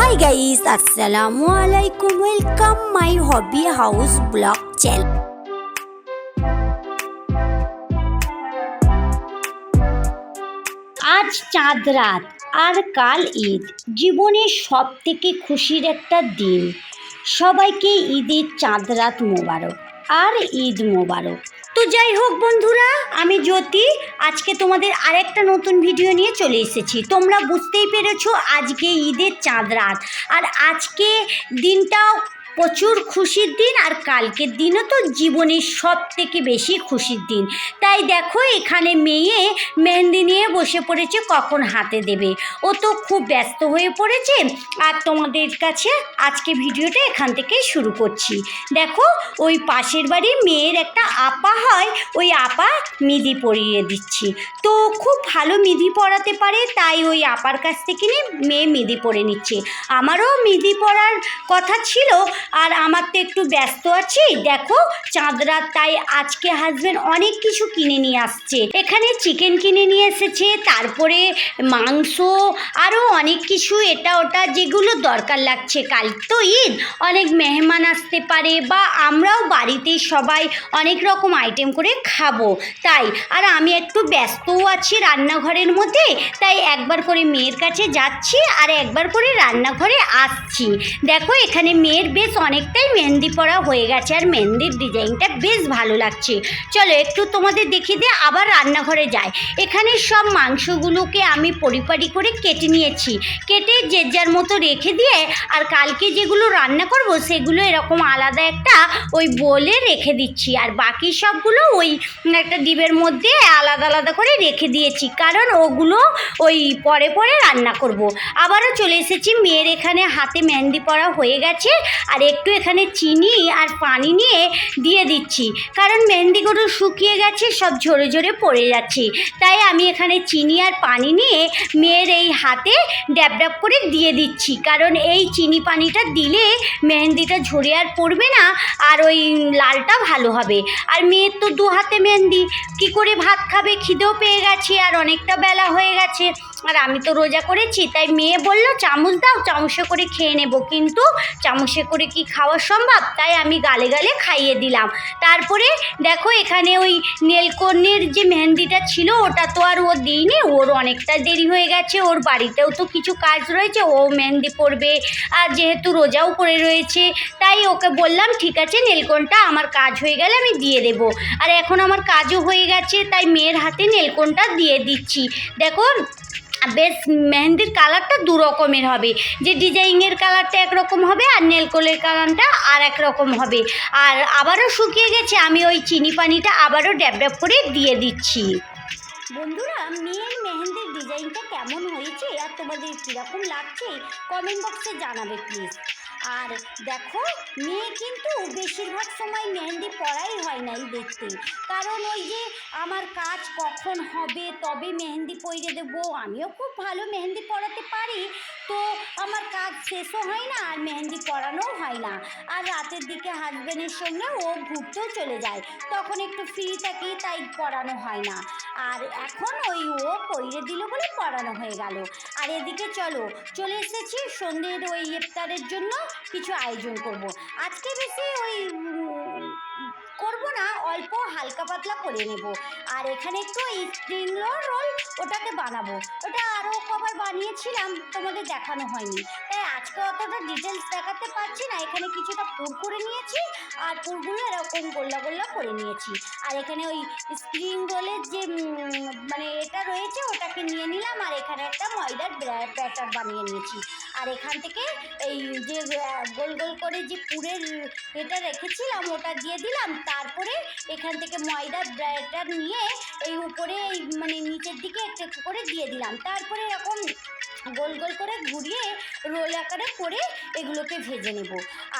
High guys আসসালামু আলাইকুম welcome my hobby house blog channel আজ চাঁদ রাত আর কাল ঈদ। জীবনের সব থেকে খুশির একটা দিন। সবাইকে ঈদের চাঁদ রাত মোবারক। আর ঈদ মোবারক। তো যাই হোক বন্ধুরা, আমি জ্যোতি, আজকে তোমাদের আরেকটা নতুন ভিডিও নিয়ে চলে এসেছি। তোমরা বুঝতেই পেরেছ, আজকে ঈদের চাঁদ রাত। আর আজকে দিনটাও প্রচুর খুশির দিন আর কালকের দিনও তো জীবনের সব থেকে বেশি খুশির দিন। তাই দেখো, এখানে মেয়ে মেহেন্দি নিয়ে বসে পড়েছে, কখন হাতে দেবে? ও তো খুব ব্যস্ত হয়ে পড়েছে। আর তোমাদের কাছে আজকে ভিডিওটা এখান থেকেই শুরু করছি। দেখো, ওই পাশের বাড়ির মেয়ের একটা আপা হয়, ওই আপা মিদি পরিয়ে দিচ্ছি। তো খুব ভালো মিদি পড়াতে পারে, তাই ওই আপার কাছ থেকে নিয়ে মেয়ে মিদি পরে নিচ্ছে। আমারও মিদি পরার কথা ছিল আর আমার তো একটু ব্যস্ত আছি। দেখো চাঁদ রাত তাই আজকে হাজবেন্ড অনেক কিছু কিনে নিয়ে আসছে। এখানে চিকেন কিনে নিয়ে এসেছে, তারপরে মাংস আরও অনেক কিছু এটা ওটা যেগুলো দরকার লাগছে। কাল তো ঈদ, অনেক মেহমান আসতে পারে বা আমরাও বাড়িতে সবাই অনেক রকম আইটেম করে খাব। তাই, আর আমি একটু ব্যস্তও আছি রান্নাঘরের মধ্যে, তাই একবার করে মেয়ের কাছে যাচ্ছি আর একবার করে রান্নাঘরে আসছি। দেখো, এখানে মেয়ের বেশ অনেকটাই মেহেন্দি পরা হয়ে গেছে আর মেহেন্দির ডিজাইনটা বেশ ভালো লাগছে। চলো একটু তোমাদের দেখিয়ে দিয়ে আবার রান্নাঘরে যাই। এখানে সব মাংসগুলোকে আমি পরিপাটি করে কেটে নিয়েছি। কেটে যে যার মতো রেখে দিয়ে আর কালকে যেগুলো রান্না করব সেগুলো এরকম আলাদা একটা ওই বলে রেখে দিচ্ছি। আর বাকি সবগুলো ওই একটা ডিবের মধ্যে আলাদা আলাদা করে রেখে দিয়েছি। কারণ ওগুলো ওই পরে পরে রান্না করব। আবারও চলে এসেছি। মেয়ের এখানে হাতে মেহেন্দি পরা হয়ে গেছে। আর একটু এখানে চিনি আর পানি নিয়ে দিয়ে দিচ্ছি। কারণ মেহেন্দি মেহেন্দিগুলো শুকিয়ে গেছে, সব ঝরে ঝরে পড়ে যাচ্ছে। তাই আমি এখানে চিনি আর পানি নিয়ে মেয়ের এই হাতে ড্যাব ড্যাব করে দিয়ে দিচ্ছি। কারণ এই চিনি পানিটা দিলে মেহেন্দিটা ঝরে আর পড়বে না, আর ওই লালটা ভালো হবে। আর মেয়ের তো দু হাতে মেহেন্দি কি করে ভাত খাবে? খিদেও পেয়ে গেছে আর অনেকটা বেলা হয়ে গেছে। আর আমি তো রোজা করেছি, তাই মেয়ে বলল, চামচ দাও, চামচে করে খেয়ে নেব। কিন্তু চামচে করে কি খাওয়া সম্ভব? তাই আমি গালে গালে খাইয়ে দিলাম। তারপরে দেখো এখানে ওই নীলকর্ণের যে মেহেন্দিটা ছিল, ওটা তো আর ও দিইনি, ওর অনেকটা দেরি হয়ে গেছে, ওর বাড়িতেও তো কিছু কাজ রয়েছে, ও মেহেন্দি পরবে, আর যেহেতু রোজাও করে রয়েছে, তাই ওকে বললাম, ঠিক আছে, নীলকণটা আমার কাজ হয়ে গেলে আমি দিয়ে দেবো। আর এখন আমার কাজও হয়ে গেছে, তাই মেয়ের হাতে নীলকণটা দিয়ে দিচ্ছি। দেখো বেশ মেহেন্দির কালারটা দু রকমের হবে। যে ডিজাইনের কালারটা একরকম হবে আর নেলকোলের কালারটা আর এক রকম হবে। আর আবারও শুকিয়ে গেছে, আমি ওই চিনি পানিটা আবারও ড্যাব ড্যাব করে দিয়ে দিচ্ছি। বন্ধুরা, মেয়ের মেহেন্দির ডিজাইনটা কেমন হয়েছে আর তোমাদের কীরকম লাগছে? কমেন্ট বক্সে জানাবে প্লিজ আর দেখো, মেয়ে কিন্তু বেশিরভাগ সময় মেহেন্দি পড়াই হয় নাই দেখতে। কারণ ওই যে আমার কাজ কখন হবে, তবে মেহেন্দি পরিয়ে দেবো। আমিও খুব ভালো মেহেন্দি পড়াতে পারি। তো আমার কাজ শেষও হয় না, আর মেহেন্দি পড়ানোও হয় না। আর রাতের দিকে হাজব্যান্ডের সঙ্গে ও ঘুরতেও চলে যায়। তখন একটু ফ্রি থাকি তাই পড়ানো হয় না। আর এখন ওই ও পইরে দিল বলে পড়ানো হয়ে গেল। আর এদিকে চলো, চলে এসেছি সন্ধ্যের ওই ইফতারের জন্য। কিছু আয়োজন করব। আজকে বেশি ওই করব না, অল্প হালকা পাতলা করে নেব। আর এখানে একটু স্প্রিং রোল ওটাকে বানাবো। ওটা আরও কবার বানিয়েছিলাম, তোমাদের দেখানো হয়নি। তাই আজকে অতটা ডিটেলস দেখাতে পারছি না। এখানে কিছুটা পুর করে নিয়েছি, আর পুরগুলো এরকম গোল্লা গোল্লা করে নিয়েছি। আর এখানে ওই স্প্রিং রোলের যে মানে এটা রয়েছে, ওটাকে নিয়ে নিলাম, আর এখানে একটা ময়দার ব্যাটার বানিয়ে নিয়েছি। আর এখান থেকে এই যে গোল গোল করে যে পুরের এটা রেখেছিলাম, ওটা দিয়ে দিলাম। তারপরে এখান থেকে ময়দার ব্যাটার নিয়ে এই উপরে, এই মানে নিচের দিকে একটু একটু করে দিয়ে দিলাম। তারপরে এরকম গোল গোল করে ঘুরিয়ে রোল আকারে করে এগুলোকে ভেজে নেব।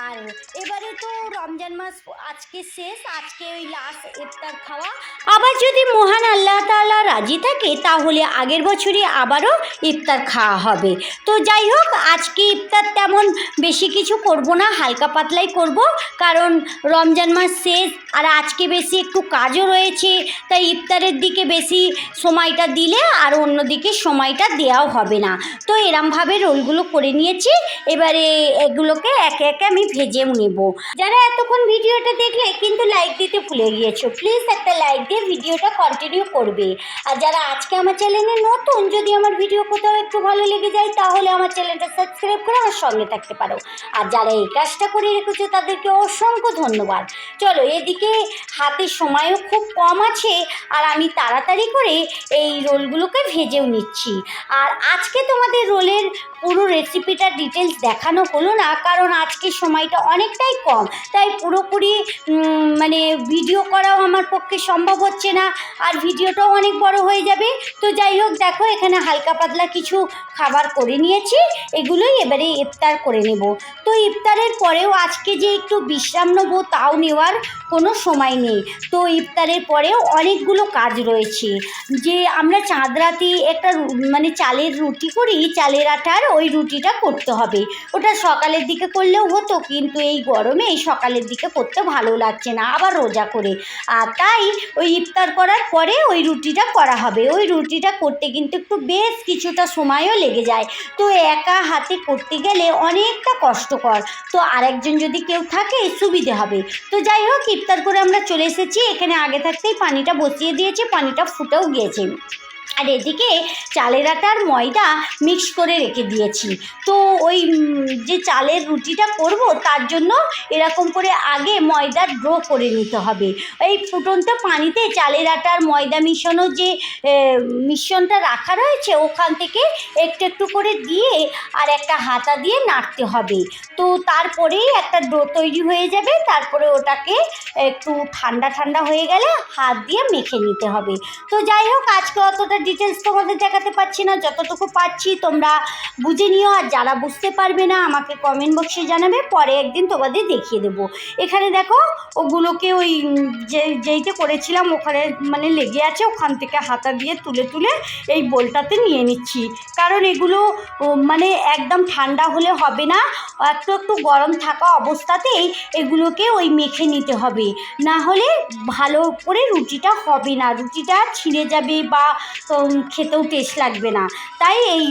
আর এবারে তো রমজান মাস আজকে শেষ, আজকে ওই লাস্ট ইফতার খাওয়া। আবার যদি মহান আল্লাহ তাআলা রাজি থাকে, তাহলে আগের বছরই আবারও ইফতার খাওয়া হবে। তো যাই হোক, আজকে ইফতার তেমন বেশি কিছু করব না, হালকা পাতলাই করব। কারণ রমজান মাস শেষ, আর আজকে বেশি একটু কাজও রয়েছে, তাই ইফতারের দিকে বেশি সময়টা দিলে আর অন্যদিকে সময়টা দেওয়াও হবে না। তো এরমভাবে রোলগুলো করে নিয়েছি, এবারে এগুলোকে একে একে আমি ভেজেও নেব। যারা এতক্ষণ ভিডিওটা দেখলে কিন্তু লাইক দিতে ভুলে গিয়েছো প্লিজ একটা লাইক দিয়ে ভিডিওটা কন্টিনিউ করবে। আর যারা আজকে আমার চ্যানেলে নতুন, যদি আমার ভিডিও কোথাও একটু ভালো লেগে যায়, তাহলে আমার চ্যানেলটা সাবস্ক্রাইব করে আমার সঙ্গে থাকতে পারো। আর যারা এই কাজটা করে রেখেছো, তাদেরকে অসংখ্য ধন্যবাদ। চলো, এদিকে হাতে সময়ও খুব কম আছে, আর আমি তাড়াতাড়ি করে এই রোলগুলোকে ভেজেও নিচ্ছি। আর আজকে তোমাদের রোলের পুরো রেসিপিটা ডিটেলস দেখানো হলো না, কারণ আজকে সময়টা অনেকটাই কম। তাই পুরোপুরি মানে ভিডিও করাও আমার পক্ষে সম্ভব হচ্ছে না, আর ভিডিওটাও অনেক বড় হয়ে যাবে। তো যাই হোক, দেখো, এখানে হালকা পাতলা কিছু খাবার করে নিয়েছি, এগুলোই এবারে ইফতার করে নেব। তো ইফতারের পরেও আজকে যে একটু বিশ্রাম নেব, তাও নেওয়ার কোনো সময় নেই। তো ইফতারের পরেও অনেকগুলো কাজ রয়েছে। যে আমরা চাঁদ রাতে একটা মানে চালের রুটি করি, চালের আটার ওই রুটিটা করতে হবে। ওটা সকালের দিকে করলেও হতো, কিন্তু এই গরমে এই সকালের দিকে করতে ভালো লাগছে না, আবার রোজা করে। আর তাই ওই ইফতার করার পরে ওই রুটিটা করা হবে। ওই রুটিটা করতে কিন্তু একটু বেশ কিছুটা সময়ও লেগে যায়। তো একা হাতে করতে গেলে অনেকটা কষ্টকর। তো আরেকজন যদি কেউ থাকে, সুবিধে হবে। তো যাই হোক, ইফতার করে আমরা চলে এসেছি। এখানে আগে থাকতেই পানিটা বসিয়ে দিয়েছি, পানিটা ফুটেও গিয়েছে। আর এদিকে চালের আটার ময়দা মিক্স করে রেখে দিয়েছি। তো ওই যে চালের রুটিটা করব, তার জন্য এরকম করে আগে ময়দার ড্রো করে নিতে হবে। এই ফুটন্ত পানিতে চালের আটার ময়দা মিশানো যে মিশ্রণটা রাখা রয়েছে, ওখান থেকে একটু একটু করে দিয়ে আর একটা হাতা দিয়ে নাড়তে হবে। তো তারপরেই একটা ডো তৈরি হয়ে যাবে, তারপরে ওটাকে একটু ঠান্ডা ঠান্ডা হয়ে গেলে হাত দিয়ে মেখে নিতে হবে। তো যাই হোক, আজকে অতটা ডিটেলস তোমাদের দেখাতে পারছি না। যতটুকু পাচ্ছি তোমরা বুঝে নিও। আর যারা বুঝতে পারবে না, আমাকে কমেন্ট বক্সে জানাবে। পরে একদিন তোমাদের দেখিয়ে দেবো। এখানে দেখো, ওগুলোকে ওই যে যেইতে করেছিলাম, ওখানে মানে লেগে আছে। ওখান থেকে হাতা দিয়ে তুলে তুলে এই বোলটাতে নিয়ে নিচ্ছি। কারণ এগুলো মানে একদম ঠান্ডা হলে হবে না। একটু একটু গরম থাকা অবস্থাতেই এগুলোকে ওই মেখে নিতে হবে। না হলে ভালো করে রুটিটা হবে না। রুটিটা ছিঁড়ে যাবে বা উম, খেতেও টেস্ট লাগবে না। তাই এই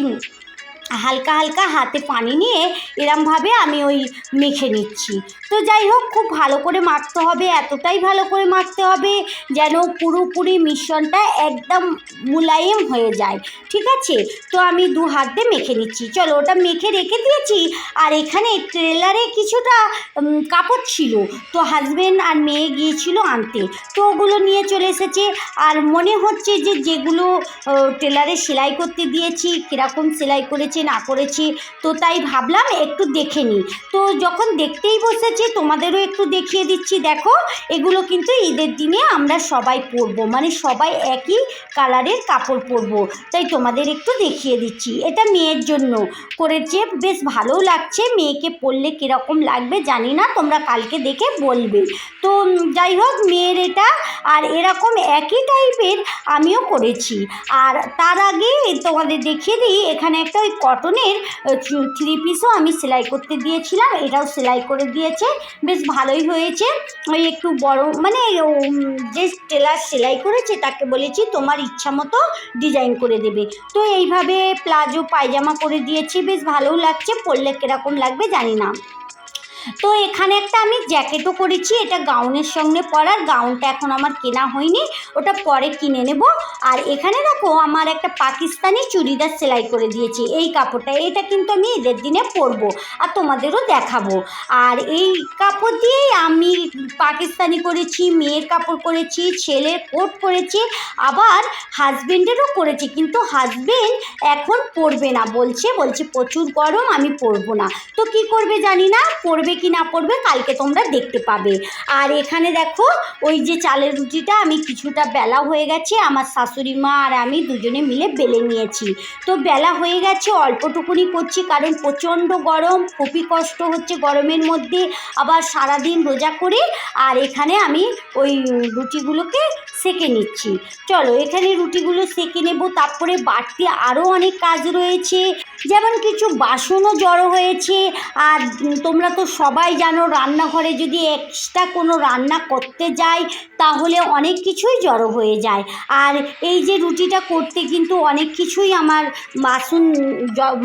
হালকা হালকা হাতে পানি নিয়ে এরমভাবে আমি ওই মেখে নিচ্ছি। তো যাই হোক, খুব ভালো করে মাখতে হবে, এতটাই ভালো করে মাখতে হবে যেন পুরোপুরি মিশ্রণটা একদম মুলায়েম হয়ে যায়। ঠিক আছে? তো আমি দু হাত দিয়ে মেখে নিচ্ছি। চলো, ওটা মেখে রেখে দিয়েছি। আর এখানে ট্রেলারে কিছুটা কাপড় ছিল। তো হাজবেন্ড আর মেয়ে গিয়েছিল আনতে। তো ওগুলো নিয়ে চলে এসেছে। আর মনে হচ্ছে যে যেগুলো টেলারে সেলাই করতে দিয়েছি, কীরকম সেলাই করেছে না করেছে তো তাই ভাবলাম একটু দেখে নিই। তো যখন দেখতেই বসেছে, তোমাদেরও একটু দেখিয়ে দিচ্ছি। দেখো, এগুলো কিন্তু ঈদের দিনে আমরা সবাই পরবো মানে সবাই একই কালারের কাপড় পরবো। তাই তোমাদের একটু দেখিয়ে দিচ্ছি। এটা মেয়ের জন্য। করেছে, বেশ ভালোও লাগছে। মেয়েকে পরলে কীরকম লাগবে জানি না, তোমরা কালকে দেখে বলবে। তো যাই হোক, মেয়ের এটা, আর এরকম একই টাইপের আমিও করেছি। আর তার আগে তোমাদের দেখিয়ে দিই, এখানে একটা ওই কটনের থ্রি পিসও আমি সেলাই করতে দিয়েছিলাম, এটাও সেলাই করে দিয়েছে, বেশ ভালোই হয়েছে। ওই একটু বড় মানে যে টেলার সেলাই করেছে, তাকে বলেছি তোমার ইচ্ছা মতো ডিজাইন করে দেবে। তো এইভাবে প্লাজো পায়জামা করে দিয়েছি, বেশ ভালোও লাগছে, পরলে কীরকম লাগবে জানি না। তো এখানে একটা আমি জ্যাকেটও করেছি এটা গাউনের সঙ্গে পরার গাউনটা এখন আমার কেনা হয়নি, ওটা পরে কিনে নেব। আর এখানে দেখো, আমার একটা পাকিস্তানি চুড়িদার সেলাই করে দিয়েছি, এই কাপড়টা, এটা কিন্তু আমি ঈদের দিনে পরবো আর তোমাদেরও দেখাবো। আর এই কাপড় দিয়েই আমি পাকিস্তানি করেছি, মেয়ের কাপড় করেছি ছেলের কোট করেছি আবার হাজবেন্ডেরও করেছি কিন্তু হাজবেন্ড এখন পরবে না, বলছে বলছে প্রচুর গরম, আমি পরবো না। তো কি করবে জানি না, পরবে কি না পরবে কালকে তোমরা দেখতে পাবে। আর এখানে দেখো, ওই যে চালের রুটিটা আমি কিছুটা বেলা হয়ে গেছে, আমার শাশুড়ি মা আর আমি দুজনে মিলে বেলে নিয়েছি। তো বেলা হয়ে গেছে, অল্পটুকুনি করছি কারণ প্রচণ্ড গরম, খুবই কষ্ট হচ্ছে গরমের মধ্যে, আবার সারাদিন রোজা করে, আর এখানে আমি ওই রুটিগুলোকে সেকে নিচ্ছি। চলো, এখানে রুটিগুলো সেকে নেব, তারপরে বাড়তি আরও অনেক কাজ রয়েছে। যেমন কিছু বাসনও জড়ো হয়েছে, আর তোমরা তো সবাই জানো রান্নাঘরে যদি এক্সট্রা কোনো রান্না করতে যাই, তাহলে অনেক কিছুই জড়ো হয়ে যায়। আর এই যে রুটিটা করতে কিন্তু অনেক কিছুই আমার বাসন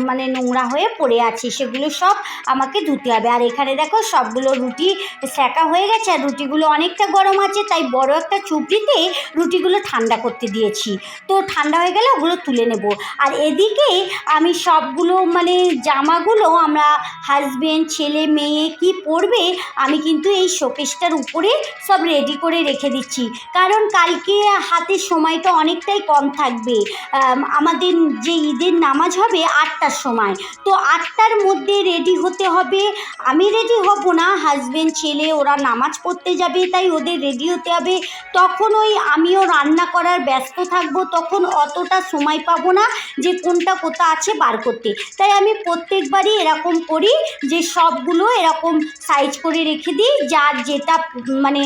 মানে নোংরা হয়ে পড়ে আছে, সেগুলো সব আমাকে ধুতে হবে। আর এখানে দেখো সবগুলো রুটি সেকা হয়ে গেছে, আর রুটিগুলো অনেকটা গরম আছে, তাই বড় একটা চুপড়িতে রুটিগুলো ঠান্ডা করতে দিয়েছি। তো ঠান্ডা হয়ে গেলে ওগুলো তুলে নেব। আর এদিকে আমি সবগুলো মানে জামাগুলো আমরা হাজব্যান্ড ছেলে, মেয়ে কি পরবে, আমি কিন্তু এই শোকেসটার উপরে সব রেডি করে রেখে দিচ্ছি। কারণ কালকে হাতে সময়টা অনেকটাই কম থাকবে। আমাদের যে ঈদের নামাজ হবে আটটার সময়। তো আটটার মধ্যে রেডি হতে হবে। আমি রেডি হব না হাজব্যান্ড ছেলে, ওরা নামাজ পড়তে যাবে, তাই ওদের রেডি হতে হবে। তখন ওই আমিও রান্না করার ব্যস্ত থাকব, তখন অতটা সময় পাবো না যে কোনটা কোথা আছে বার করতে। তাই আমি প্রত্যেকবারই এরকম করি যে সবগুলো এরকম সাইজ করে রেখে দিই, যার যেটা মানে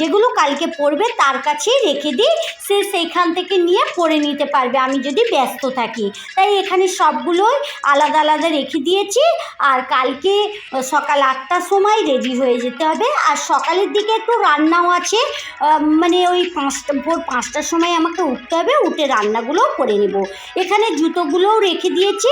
যেগুলো কালকে পড়বে তার কাছেই রেখে দিই, সে সেইখান থেকে নিয়ে পড়ে নিতে পারবে, আমি যদি ব্যস্ত থাকি। তাই এখানে সবগুলোই আলাদা আলাদা রেখে দিয়েছি, আর কালকে সকাল আটটার সময় রেডি হয়ে যেতে হবে। আর সকালের দিকে একটু রান্নাও আছে মানে ওই পাঁচটা, ভোর পাঁচটার সময় আমাকে উঠতে হবে, উঠে রান্নাগুলোও করে নেব। এখানে জুতোগুলোও রেখে দিয়েছি